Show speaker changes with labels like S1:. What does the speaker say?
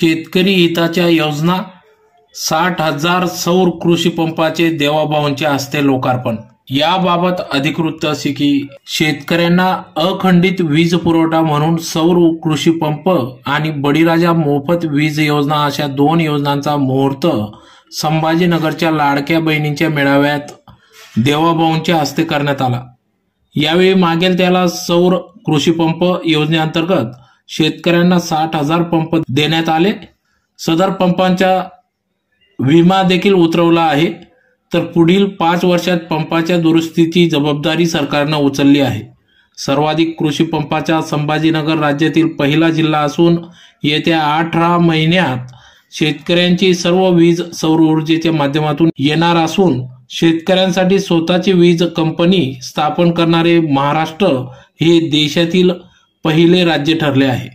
S1: शेतकरी हिताच्या योजना साठ हजार सौर कृषी पंपाचे देवाभाऊंच्या हस्ते लोकार्पण. याबाबत अधिकृत असे की शेतकऱ्यांना अखंडित वीज पुरवठा म्हणून सौर कृषी पंप आणि बळीराजा मोफत वीज योजना अशा दोन योजनांचा मुहूर्त संभाजीनगरच्या लाडक्या बहिणींच्या मेळाव्यात देवाभाऊंच्या हस्ते करण्यात आला. यावेळी मागेल त्याला सौर कृषी पंप योजनेअंतर्गत शेतकऱ्यांना साठ हजार पंप देण्यात आले. सदर पंपांचा विमा देखील उतरवला आहे. तर पुढील पाच वर्षात पंपाच्या दुरुस्तीची जबाबदारी सरकारनं उचलली आहे. सर्वाधिक कृषी पंपाचा संभाजीनगर राज्यातील पहिला जिल्हा असून येत्या अठरा महिन्यात शेतकऱ्यांची सर्व वीज सौर ऊर्जेच्या माध्यमातून येणार असून शेतकऱ्यांसाठी स्वतःची वीज कंपनी स्थापन करणारे महाराष्ट्र हे देशातील पहिले राज्य ठरले आहे.